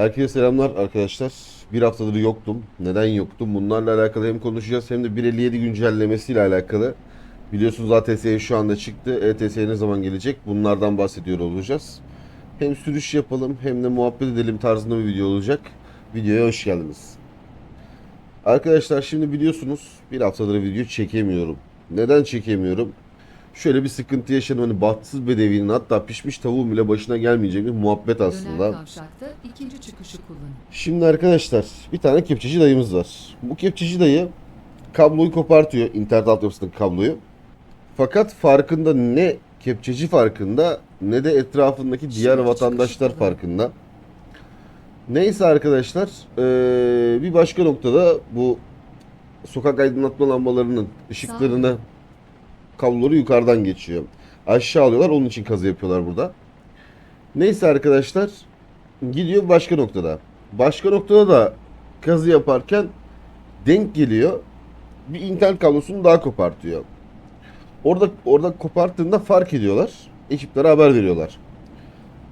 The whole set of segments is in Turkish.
Herkese selamlar arkadaşlar. Bir haftadır yoktum. Neden yoktum? Bunlarla alakalı hem konuşacağız hem de 1.57 güncellemesiyle alakalı. Biliyorsunuz ATS şu anda çıktı. ETS ne zaman gelecek? Bunlardan bahsediyor olacağız. Hem sürüş yapalım hem de muhabbet edelim tarzında bir video olacak. Videoya hoş geldiniz. Arkadaşlar şimdi biliyorsunuz bir haftadır video çekemiyorum. Neden çekemiyorum? Şöyle bir sıkıntı yaşadım. Hani bahtsız bedevinin hatta pişmiş tavuğun bile başına gelmeyecek bir muhabbet aslında. İkinci çıkışı kullanın. Şimdi arkadaşlar bir tane kepçeci dayımız var. Bu kepçeci dayı kabloyu kopartıyor internet altyapısındaki kabloyu. Fakat farkında ne kepçeci farkında ne de etrafındaki diğer Şimdi vatandaşlar farkında. Neyse arkadaşlar eee, bir başka noktada bu sokak aydınlatma lambalarının ışıklarını kabloları yukarıdan geçiyor. Aşağı alıyorlar onun için kazı yapıyorlar burada. Neyse arkadaşlar gidiyor başka noktada. Başka noktada da kazı yaparken denk geliyor. Bir internet kablosunu daha kopartıyor. Orada orada koparttığında fark ediyorlar. Ekiplere haber veriyorlar.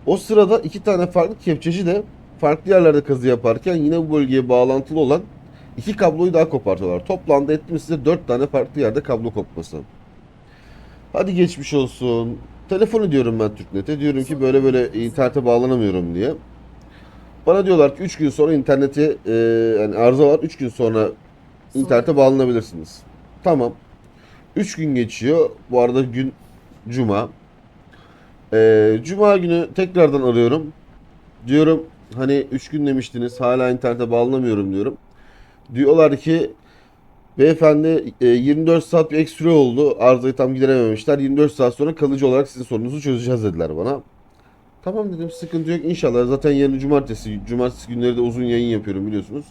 O sırada iki tane farklı kepçeci de farklı yerlerde kazı yaparken yine bu bölgeye bağlantılı olan iki kabloyu daha kopartıyorlar. Toplamda ettim size dört tane farklı yerde kablo kopması. Hadi geçmiş olsun. Telefonu diyorum ben Türknet'e. Diyorum ki böyle böyle internete bağlanamıyorum diye. Bana diyorlar ki 3 gün sonra internete e, yani arıza var. 3 gün sonra internete bağlanabilirsiniz. Tamam. 3 gün geçiyor. Bu arada gün cuma. E, cuma günü tekrardan arıyorum. Diyorum hani 3 gün demiştiniz hala internete bağlanamıyorum diyorum. Diyorlar ki Beyefendi e, 24 saat bir ekstra oldu. Arızayı tam giderememişler. 24 saat sonra kalıcı olarak sizin sorunuzu çözeceğiz dediler bana. Tamam dedim sıkıntı yok inşallah. Zaten yarın cumartesi. Cumartesi günleri de uzun yayın yapıyorum biliyorsunuz.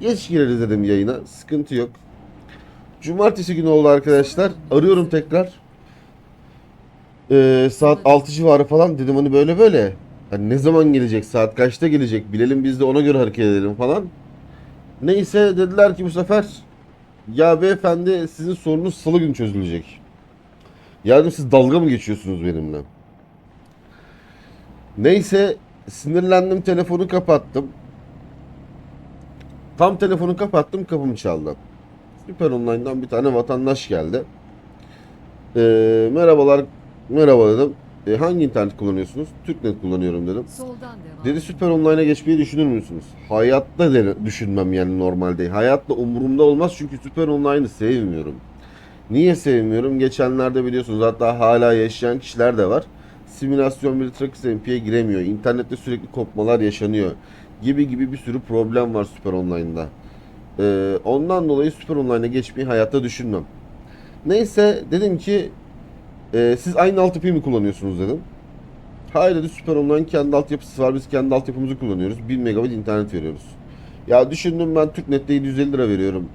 Geç gireriz dedim yayına. Sıkıntı yok. Cumartesi günü oldu arkadaşlar. Arıyorum tekrar. Ee, saat 6 civarı falan dedim hani böyle böyle. Hani ne zaman gelecek? Saat kaçta gelecek? Bilelim biz de ona göre hareket edelim falan. Neyse dediler ki bu sefer ya beyefendi sizin sorunuz salı günü çözülecek. Ya dedim siz dalga mı geçiyorsunuz benimle? Neyse sinirlendim telefonu kapattım. Tam telefonu kapattım kapım çaldı. Süper Online'dan bir tane vatandaş geldi. Ee, merhabalar, merhaba dedim. "E, hangi internet kullanıyorsunuz? Türknet kullanıyorum dedim. Soldan devam. Dedi Süper Online'a geçmeyi düşünür müsünüz? Hayatta de düşünmem yani normalde. Hayatta umurumda olmaz çünkü Süper Online'ı sevmiyorum. Niye sevmiyorum? Geçenlerde biliyorsunuz hatta hala yaşayan kişiler de var. Simülasyon bir Trax MP'ye giremiyor. İnternette sürekli kopmalar yaşanıyor. Gibi gibi bir sürü problem var Süper Online'da. Ee, ondan dolayı Süper Online'a geçmeyi hayatta düşünmem. Neyse dedim ki e, siz aynı altyapıyı mı kullanıyorsunuz dedim. Hayır dedi Süper Online kendi altyapısı var. Biz kendi altyapımızı kullanıyoruz. 1000 megabit internet veriyoruz. Ya düşündüm ben Türknet'te 750 lira veriyorum.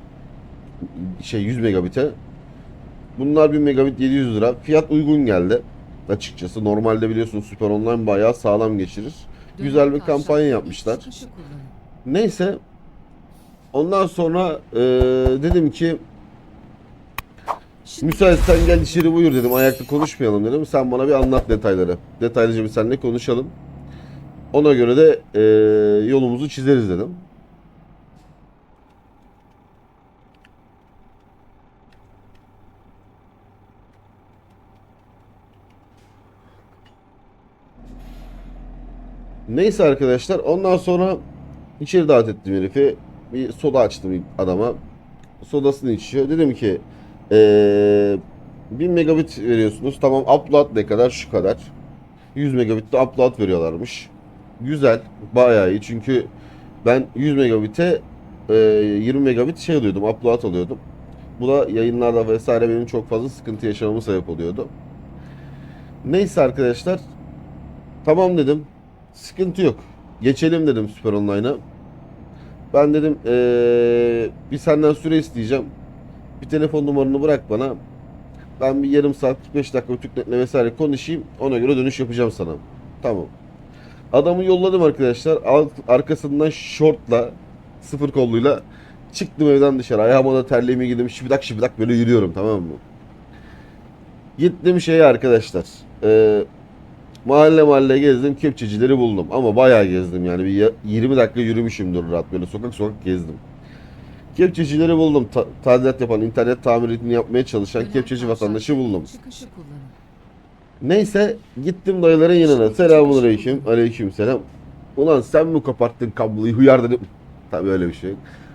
Şey 100 megabit'e. Bunlar 1000 megabit 700 lira. Fiyat uygun geldi. Açıkçası normalde biliyorsun Süper Online bayağı sağlam geçirir. Döner Güzel bir kampanya yapmışlar. Neyse. Ondan sonra eee, dedim ki Müsaitsen gel içeri buyur dedim. Ayakta konuşmayalım dedim. Sen bana bir anlat detayları. Detaylıca bir seninle konuşalım. Ona göre de eee, yolumuzu çizeriz dedim. Neyse arkadaşlar ondan sonra içeri davet ettim herifi. Bir soda açtım adama. Sodasını içiyor. Dedim ki ee, 1000 megabit veriyorsunuz. Tamam upload ne kadar? Şu kadar. 100 megabit de upload veriyorlarmış. Güzel. Bayağı iyi. Çünkü ben 100 megabit'e e, 20 megabit şey alıyordum. Upload alıyordum. Bu da yayınlarda vesaire benim çok fazla sıkıntı yaşamama sebep oluyordu. Neyse arkadaşlar. Tamam dedim. Sıkıntı yok. Geçelim dedim Süper Online'a. Ben dedim eee, bir senden süre isteyeceğim. Bir telefon numaranı bırak bana. Ben bir yarım saat 45 dakika Türknet'le vesaire konuşayım. Ona göre dönüş yapacağım sana. Tamam. Adamı yolladım arkadaşlar. Arkasından şortla sıfır kolluyla çıktım evden dışarı. Ayağıma da terliğimi giydim. Şıbıdak şıbıdak böyle yürüyorum tamam mı? Gittim şeye arkadaşlar. Eee Mahalle mahalle gezdim, kepçecileri buldum. Ama bayağı gezdim yani. Bir ya- 20 dakika yürümüşümdür rahat böyle sokak sokak gezdim. Kepçecileri buldum. Ta- tadilat yapan, internet tamirini yapmaya çalışan Döner kepçeci vatandaşı buldum. Çıkışı kullanın. Neyse gittim dayıların yanına. Selamun aleyküm. Aleyküm selam. Ulan sen mi koparttın kabloyu huyar dedim. Tabii öyle bir şey.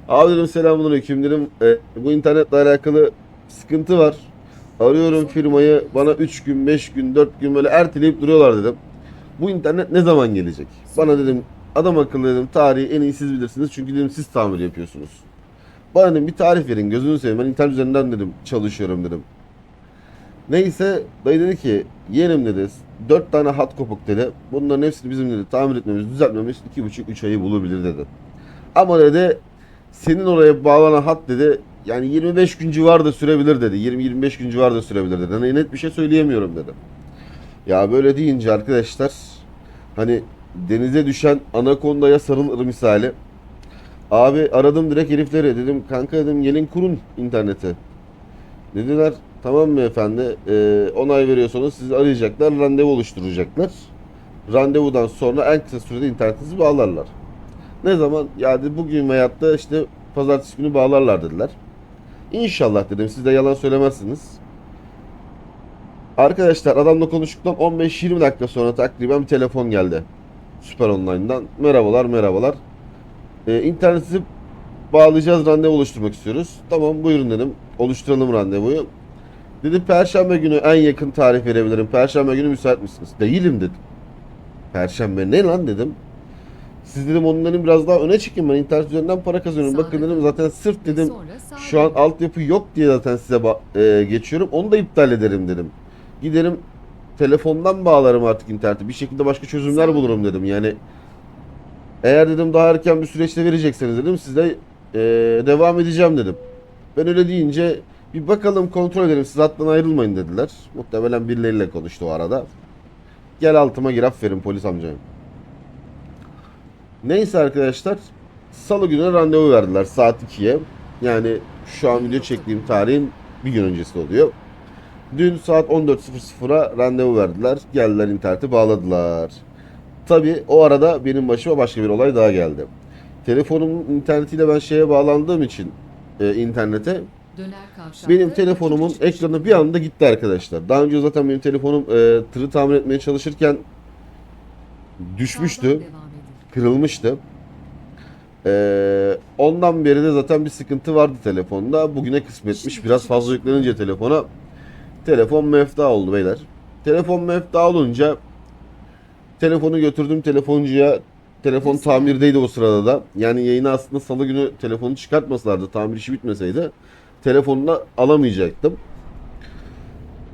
Abi dedim selamun aleyküm dedim. E, bu internetle alakalı sıkıntı var. Arıyorum firmayı bana 3 gün 5 gün 4 gün böyle erteleyip duruyorlar dedim. Bu internet ne zaman gelecek? Bana dedim adam akıllı dedim tarihi en iyi siz bilirsiniz çünkü dedim siz tamir yapıyorsunuz. Bana dedim bir tarih verin gözünü seveyim ben internet üzerinden dedim çalışıyorum dedim. Neyse dayı dedi ki yeğenim dedi 4 tane hat kopuk dedi. Bunların hepsini bizim dedi tamir etmemiz düzeltmemiz 2,5-3 ayı bulabilir dedi. Ama dedi senin oraya bağlanan hat dedi yani 25 gün civarında sürebilir dedi. 20-25 gün civarında sürebilir dedi. Hani net bir şey söyleyemiyorum dedi. Ya böyle deyince arkadaşlar hani denize düşen anakondaya sarılır misali. Abi aradım direkt herifleri dedim kanka dedim gelin kurun internete. Dediler tamam mı efendi Ee, onay veriyorsanız sizi arayacaklar randevu oluşturacaklar. Randevudan sonra en kısa sürede internetinizi bağlarlar. Ne zaman? Yani bugün veyahut da işte pazartesi günü bağlarlar dediler. İnşallah dedim siz de yalan söylemezsiniz. Arkadaşlar adamla konuştuktan 15-20 dakika sonra takriben bir telefon geldi. Süper Online'dan. Merhabalar merhabalar. Ee, internetinizi bağlayacağız randevu oluşturmak istiyoruz. Tamam buyurun dedim. Oluşturalım randevuyu. Dedi perşembe günü en yakın tarih verebilirim. Perşembe günü müsait misiniz? Değilim dedim. Perşembe ne lan dedim. Siz dedim onların biraz daha öne çıkın ben internet üzerinden para kazanıyorum. Bakın dedim zaten sırf dedim şu an altyapı yok diye zaten size e, geçiyorum. Onu da iptal ederim dedim. Giderim telefondan bağlarım artık interneti. Bir şekilde başka çözümler bulurum dedim. Yani eğer dedim daha erken bir süreçte verecekseniz dedim size e, devam edeceğim dedim. Ben öyle deyince bir bakalım kontrol edelim siz hattan ayrılmayın dediler. Muhtemelen birileriyle konuştu o arada. Gel altıma gir aferin polis amcayım. Neyse arkadaşlar salı günü randevu verdiler saat 2'ye. Yani şu an video çektiğim tarihin bir gün öncesi oluyor. Dün saat 14.00'a randevu verdiler. Geldiler interneti bağladılar. Tabi o arada benim başıma başka bir olay daha geldi. Telefonumun internetiyle ben şeye bağlandığım için e, internete benim telefonumun ekranı bir anda gitti arkadaşlar. Daha önce zaten benim telefonum e, tırı tamir etmeye çalışırken düşmüştü kırılmıştı. Ee, ondan beri de zaten bir sıkıntı vardı telefonda. Bugüne kısmetmiş. Biraz fazla yüklenince telefona telefon mefta oldu beyler. Telefon mefta olunca telefonu götürdüm telefoncuya. Telefon tamirdeydi o sırada da. Yani yayını aslında salı günü telefonu çıkartmasalardı, tamir işi bitmeseydi telefonunu alamayacaktım.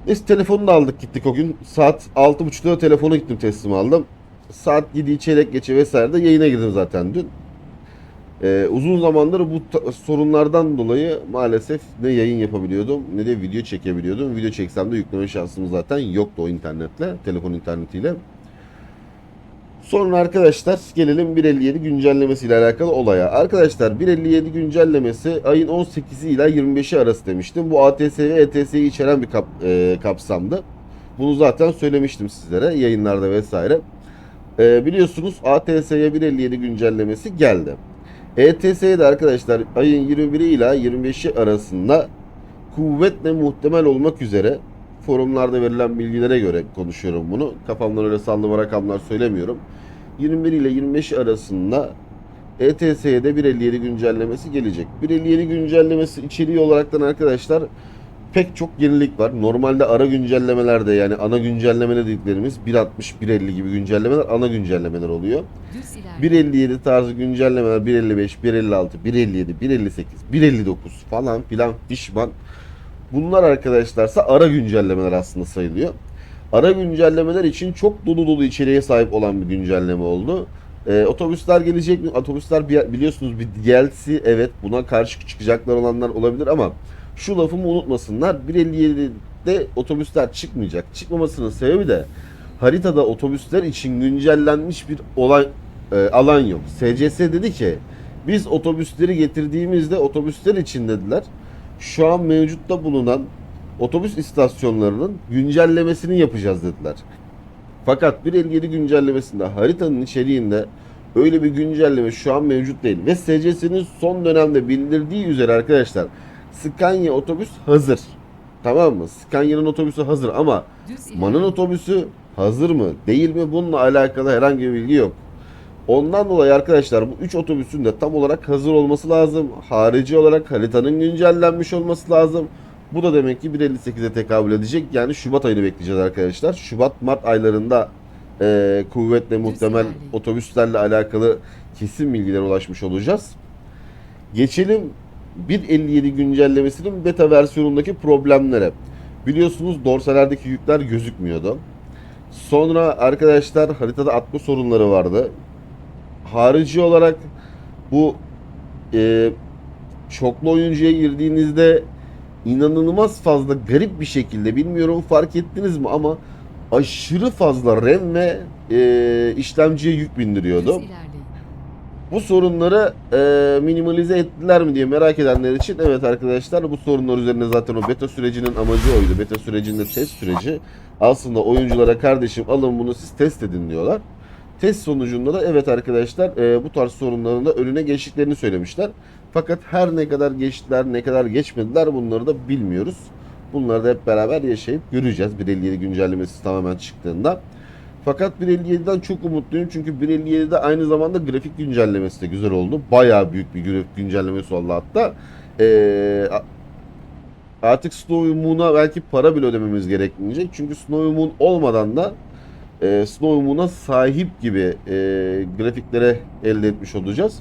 Biz telefonu da aldık gittik o gün. Saat 6.30'da telefonu gittim teslim aldım. Saat 7 çeyrek geçe vesaire de yayına girdim zaten dün. Ee, uzun zamandır bu sorunlardan dolayı maalesef ne yayın yapabiliyordum ne de video çekebiliyordum. Video çeksem de yükleme şansım zaten yoktu o internetle, telefon internetiyle. Sonra arkadaşlar gelelim 1.57 güncellemesi ile alakalı olaya. Arkadaşlar 1.57 güncellemesi ayın 18'i ile 25'i arası demiştim. Bu ATS ve ETS'yi içeren bir kap, e, kapsamdı. Bunu zaten söylemiştim sizlere yayınlarda vesaire. E, biliyorsunuz ATS'ye 1.57 güncellemesi geldi. ETS'ye de arkadaşlar ayın 21'i ile 25'i arasında kuvvetle muhtemel olmak üzere forumlarda verilen bilgilere göre konuşuyorum bunu. Kafamdan öyle sallama rakamlar söylemiyorum. 21 ile 25 arasında ETS'ye de 1.57 güncellemesi gelecek. 1.57 güncellemesi içeriği olaraktan arkadaşlar pek çok yenilik var. Normalde ara güncellemelerde yani ana güncellemeler dediklerimiz 1.60, 1.50 gibi güncellemeler ana güncellemeler oluyor. Düz ilerleyin. 1.57 tarzı güncellemeler 1.55, 1.56, 1.57, 1.58, 1.59 falan filan fişman. Bunlar arkadaşlarsa ara güncellemeler aslında sayılıyor. Ara güncellemeler için çok dolu dolu içeriğe sahip olan bir güncelleme oldu. Ee, otobüsler gelecek mi? Otobüsler bi- biliyorsunuz bir DLC evet buna karşı çıkacaklar olanlar olabilir ama şu lafımı unutmasınlar. 1.57'de otobüsler çıkmayacak. Çıkmamasının sebebi de haritada otobüsler için güncellenmiş bir olay e, alan yok. SCS dedi ki biz otobüsleri getirdiğimizde otobüsler için dediler. Şu an mevcutta bulunan otobüs istasyonlarının güncellemesini yapacağız dediler. Fakat 1.57 güncellemesinde haritanın içeriğinde öyle bir güncelleme şu an mevcut değil. Ve SCS'nin son dönemde bildirdiği üzere arkadaşlar Scania otobüs hazır. Tamam mı? Scania'nın otobüsü hazır ama. Man'ın otobüsü hazır mı değil mi bununla alakalı herhangi bir bilgi yok. Ondan dolayı arkadaşlar bu 3 otobüsün de tam olarak hazır olması lazım. Harici olarak haritanın güncellenmiş olması lazım. Bu da demek ki 1.58'e tekabül edecek. Yani Şubat ayını bekleyeceğiz arkadaşlar. Şubat-Mart aylarında e, kuvvetle muhtemel otobüslerle alakalı kesin bilgilere ulaşmış olacağız. Geçelim 1.57 güncellemesinin beta versiyonundaki problemlere. Biliyorsunuz dorselerdeki yükler gözükmüyordu. Sonra arkadaşlar haritada atma sorunları vardı. Harici olarak bu e, çoklu oyuncuya girdiğinizde inanılmaz fazla garip bir şekilde bilmiyorum fark ettiniz mi ama aşırı fazla RAM ve e, işlemciye yük bindiriyordu. Bu sorunları e, minimalize ettiler mi diye merak edenler için evet arkadaşlar bu sorunlar üzerine zaten o beta sürecinin amacı oydu. Beta sürecinde test süreci aslında oyunculara kardeşim alın bunu siz test edin diyorlar. Test sonucunda da evet arkadaşlar e, bu tarz sorunların da önüne geçtiklerini söylemişler. Fakat her ne kadar geçtiler ne kadar geçmediler bunları da bilmiyoruz. Bunları da hep beraber yaşayıp göreceğiz 1.57 güncellemesi tamamen çıktığında. Fakat 1.57'den çok umutluyum çünkü 1.57'de aynı zamanda grafik güncellemesi de güzel oldu. Bayağı büyük bir grafik güncellemesi oldu hatta. Ee, artık Snowy Moon'a belki para bile ödememiz gerekmeyecek. Çünkü Snowy Moon olmadan da e, Moon'a sahip gibi e, grafiklere elde etmiş olacağız.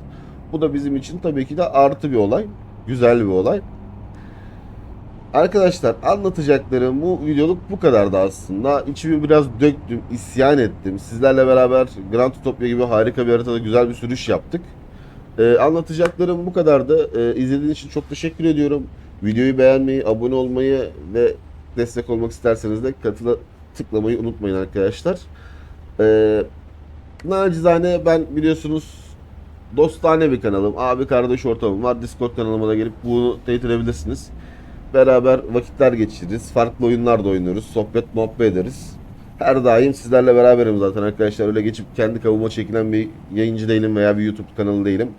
Bu da bizim için tabii ki de artı bir olay. Güzel bir olay. Arkadaşlar anlatacaklarım bu videoluk bu kadardı aslında. İçimi biraz döktüm, isyan ettim. Sizlerle beraber Grand Utopia gibi harika bir haritada güzel bir sürüş yaptık. Ee, anlatacaklarım bu kadardı. Ee, izlediğiniz için çok teşekkür ediyorum. Videoyu beğenmeyi, abone olmayı ve destek olmak isterseniz de katıla tıklamayı unutmayın arkadaşlar. Ee, nacizane ben biliyorsunuz dostane bir kanalım. Abi kardeş ortamım var. Discord kanalıma da gelip bunu teyit edebilirsiniz. Beraber vakitler geçiririz. Farklı oyunlar da oynuyoruz. Sohbet muhabbet ederiz. Her daim sizlerle beraberim zaten arkadaşlar. Öyle geçip kendi kavuğuma çekilen bir yayıncı değilim veya bir YouTube kanalı değilim.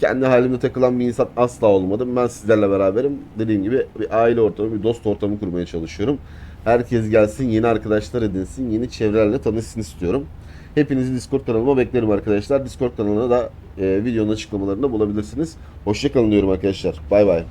Kendi halimde takılan bir insan asla olmadım. Ben sizlerle beraberim. Dediğim gibi bir aile ortamı, bir dost ortamı kurmaya çalışıyorum. Herkes gelsin, yeni arkadaşlar edinsin, yeni çevrelerle tanışsın istiyorum. Hepinizi Discord kanalıma beklerim arkadaşlar. Discord kanalına da e, videonun açıklamalarında bulabilirsiniz. Hoşçakalın diyorum arkadaşlar. Bay bay.